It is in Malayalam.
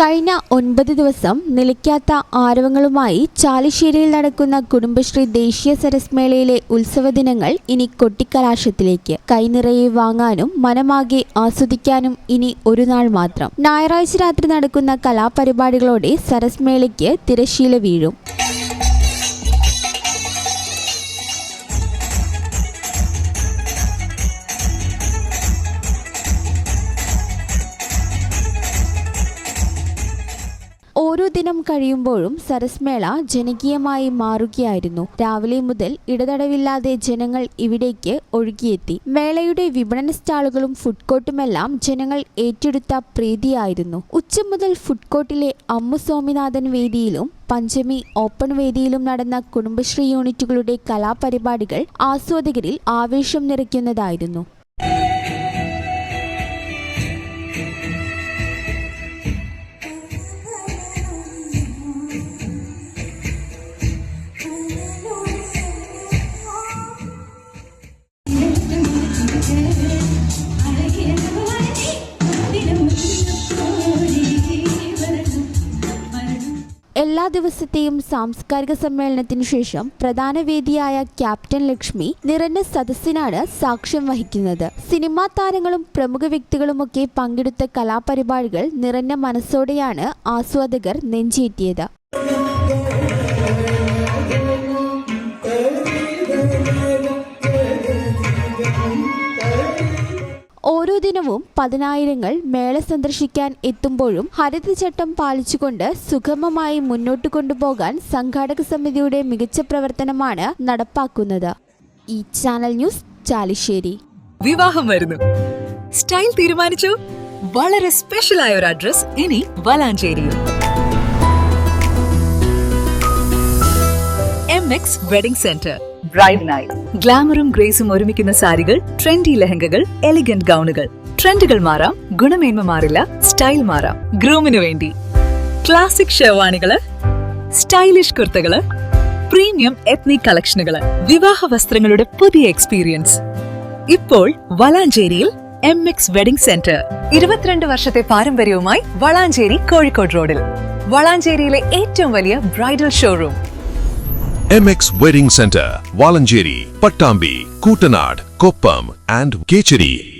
കഴിഞ്ഞ ഒൻപത് ദിവസം നിലയ്ക്കാത്ത ആരവങ്ങളുമായി ചാലിശ്ശേരിയിൽ നടക്കുന്ന കുടുംബശ്രീ ദേശീയ സരസ് മേളയിലെ ഉത്സവ ദിനങ്ങൾ ഇനി കൊട്ടിക്കലാശത്തിലേക്ക്. കൈനിറയെ വാങ്ങാനും മനമാകെ ആസ്വദിക്കാനും ഇനി ഒരു നാൾ മാത്രം. ഞായറാഴ്ച രാത്രി നടക്കുന്ന കലാപരിപാടികളോടെ സരസ് മേളയ്ക്ക് തിരശീല വീഴും. ഓരോ ദിനം കഴിയുമ്പോഴും സരസ്മേള ജനകീയമായി മാറുകയായിരുന്നു. രാവിലെ മുതൽ ഇടതടവില്ലാതെ ജനങ്ങൾ ഇവിടേക്ക് ഒഴുകിയെത്തി. മേളയുടെ വിപണന സ്റ്റാളുകളും ഫുഡ് കോർട്ടുമെല്ലാം ജനങ്ങൾ ഏറ്റെടുത്ത പ്രീതിയായിരുന്നു. ഉച്ച മുതൽ ഫുഡ് കോർട്ടിലെ അമ്മു സ്വാമിനാഥൻ വേദിയിലും പഞ്ചമി ഓപ്പൺ വേദിയിലും നടന്ന കുടുംബശ്രീ യൂണിറ്റുകളുടെ കലാപരിപാടികൾ ആസ്വാദകരിൽ ആവേശം നിറയ്ക്കുന്നതായിരുന്നു. എല്ലാ ദിവസത്തെയും സാംസ്കാരിക സമ്മേളനത്തിനു ശേഷം പ്രധാന വേദിയായ ക്യാപ്റ്റൻ ലക്ഷ്മി നിറഞ്ഞ സദസ്സിനാണ് സാക്ഷ്യം വഹിക്കുന്നത്. സിനിമാ താരങ്ങളും പ്രമുഖ വ്യക്തികളുമൊക്കെ പങ്കെടുത്ത കലാപരിപാടികൾ നിറഞ്ഞ മനസ്സോടെയാണ് ആസ്വാദകർ നെഞ്ചേറ്റിയത്. ഓരോ ദിനവും പതിനായിരങ്ങൾ മേള സന്ദർശിക്കാൻ എത്തുമ്പോഴും ഹരിതചട്ടം പാലിച്ചുകൊണ്ട് സുഗമമായി മുന്നോട്ട് കൊണ്ടുപോകാൻ സംഘാടക സമിതിയുടെ മികച്ച പ്രവർത്തനമാണ് നടപ്പാക്കുന്നത്. ഈ ചാനൽ ന്യൂസ് ചാലിശ്ശേരി. വിവാഹം വരുന്നു. സ്റ്റൈൽ തീരുമാനിച്ചു. വളരെ സ്പെഷ്യൽ ആയ ഒരു അഡ്രസ് ഇനി Valanchery M X wedding centre ബ്രൈഡിനായി ഗ്ലാമറും ഗ്രേസും ഒരുമിക്കുന്ന സാരികൾ ട്രെൻഡി ലഹങ്കകൾ എലിഗന്റ് ഗൗണുകൾ. ട്രെൻഡുകൾ മാറാം ഗുണമേന്മ മാറില്ല സ്റ്റൈൽ മാറാം. ഗ്രൂമിനു വേണ്ടി. ക്ലാസിക് ഷെർവാണികൾ സ്റ്റൈലിഷ് കുർത്തകൾ പ്രീമിയം എത്നിക് കളക്ഷനുകൾ വിവാഹ വസ്ത്രങ്ങളുടെ പുതിയ എക്സ്പീരിയൻസ് ഇപ്പോൾ വളാഞ്ചേരിയിൽ എം എക്സ് വെഡിംഗ് സെന്റർ ഇരുപത്തിരണ്ട് വർഷത്തെ പാരമ്പര്യവുമായി വളാഞ്ചേരി കോഴിക്കോട് റോഡിൽ. വളാഞ്ചേരിയിലെ ഏറ്റവും വലിയ bridal showroom MX Wedding Center, Valanjiri, Pattambi, Kutanad, Koppam, and Kecheri.